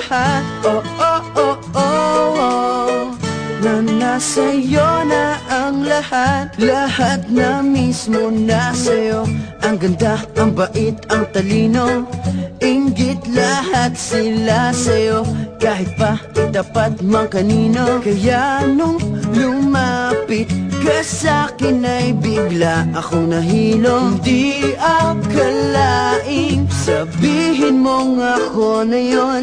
lahat. Oh, oh, oh, oh, oh. Na nasa'yo na ang lahat. Lahat na mismo nasa'yo Ang ganda, ang bait, ang talino. Inggit lahat sila sa'yo. Kahit pa itapat man kanino. Kaya nung lumapit ka sa'kin ay bigla akong nahilo. Hindi akalaing sabihin mong ako na yon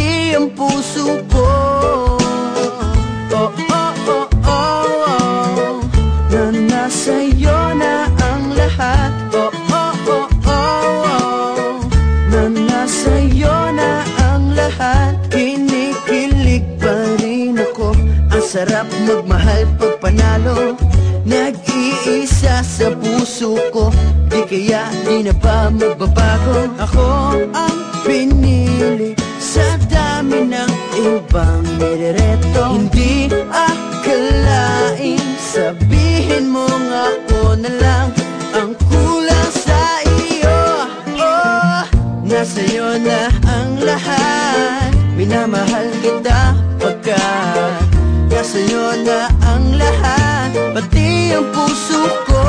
Na nasa'yo na ang lahat. Oh, oh, oh, oh, oh. Na nasa'yo na ang lahat. Kinikilig pa rin ako. Ang sarap magmahal pag panalo. Nag-iisa sa puso ko. Di kaya di na pa magbabago. Ako ang pinili Sa dami ng ibang nirereto. Hindi akalain nasa'yo na ang lahat. Minamahal kita pagkat Nasa'yo na ang lahat. Pati ang puso ko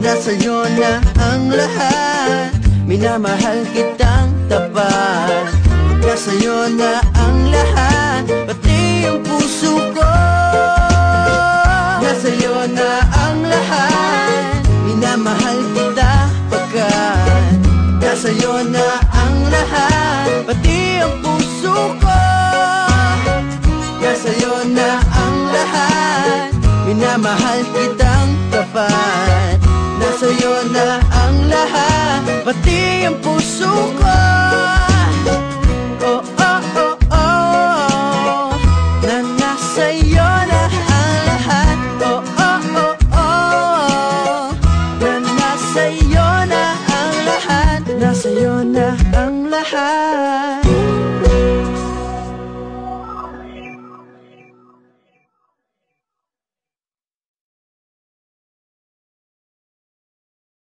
Nasa'yo na ang lahat. Minamahal kitang tapat Nasa'yo na ang lahat. Pati ang puso ko mahal kitang tapat. Nasa'yo na ang lahat. Pati ang puso ko. Oh, oh, oh, oh. Ang lahat. Oh, oh, oh, oh. Na na ang lahat. Nasa'yo na ang lahat.